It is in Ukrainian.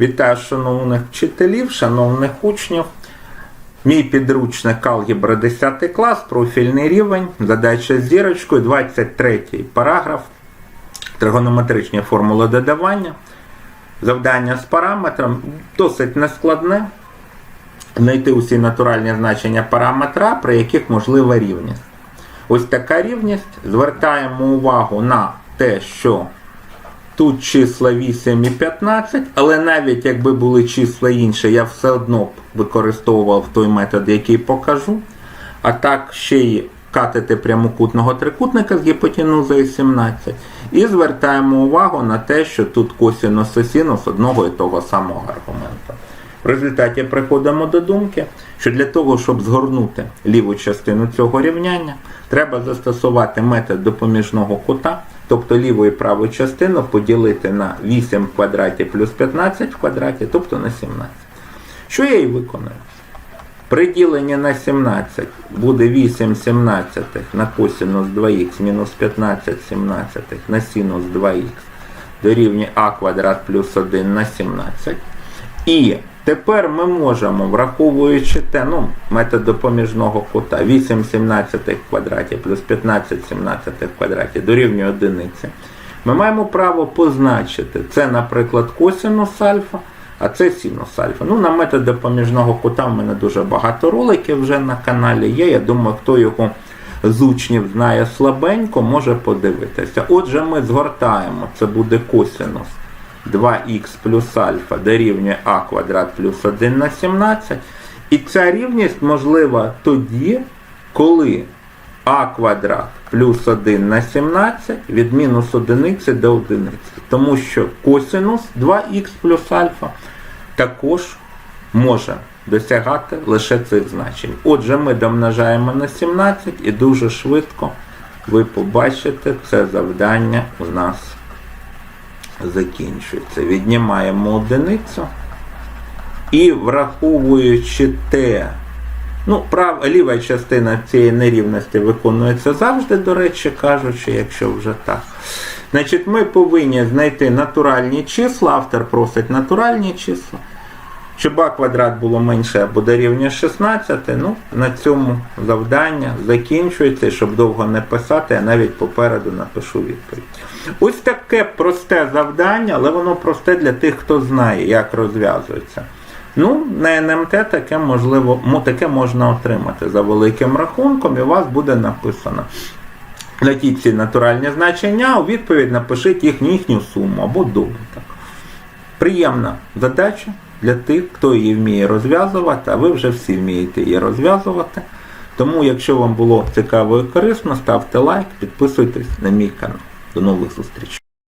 Вітаю шановних вчителів, шановних учнів. Мій підручник алгебра 10 клас, профільний рівень, задача з зірочкою, 23 параграф, тригонометричні формули додавання, завдання з параметром, досить нескладне. Знайти усі натуральні значення параметра, при яких можлива рівність. Ось така рівність. Звертаємо увагу на те, що Тут числа 8 і 15, але навіть якби були числа інші, я все одно б використовував той метод, який покажу. А так ще й катити прямокутного трикутника з гіпотенузою 17. І звертаємо увагу на те, що тут косінус і синус одного і того самого аргумента. В результаті приходимо до думки, що для того, щоб згорнути ліву частину цього рівняння, треба застосувати метод допоміжного кута, тобто ліву і праву частину поділити на 8 в квадраті плюс 15 в квадраті, тобто на 17. Що я і виконую? При діленні на 17 буде 8 17 на косинус 2х мінус 15 17 на синус 2х дорівнює а квадрат плюс 1 на 17. І тепер ми можемо, враховуючи те, ну, метод допоміжного кута, 8 17 в квадраті плюс 15 17 в квадраті дорівнює одиниці, ми маємо право позначити це, наприклад, косинус альфа, а це синус альфа. Ну, на метод допоміжного кута в мене дуже багато роликів вже на каналі є. Я думаю, хто його з учнів знає слабенько, може подивитися. Отже, ми згортаємо, це буде косинус 2х плюс альфа дорівнює а квадрат плюс 1 на 17. І ця рівність можлива тоді, коли а квадрат плюс 1 на 17 від мінус 1 до 1. Тому що косинус 2х плюс альфа також може досягати лише цих значень. Отже, ми домножаємо на 17 і дуже швидко ви побачите, це завдання у нас закінчується. Віднімаємо одиницю. І враховуючи те, ну, прав, ліва частина цієї нерівності виконується завжди, до речі, кажучи, якщо вже так. Значить, ми повинні знайти натуральні числа, автор просить натуральні числа. Щоб а квадрат було менше або дорівнює 16, ну, на цьому завдання закінчується, щоб довго не писати, я навіть попереду напишу відповідь. Ось таке просте завдання, але воно просте для тих, хто знає, як розв'язується. Ну, на НМТ таке можливо, мо- таке можна отримати за великим рахунком, і у вас буде написано. Знайдіть ці натуральні значення, у відповідь напишіть їхню, їхню суму або добуток. Приємна задача для тих, хто її вміє розв'язувати, а ви вже всі вмієте її розв'язувати. Тому, якщо вам було цікаво і корисно, ставте лайк, підписуйтесь на мій канал. До нових зустрічей.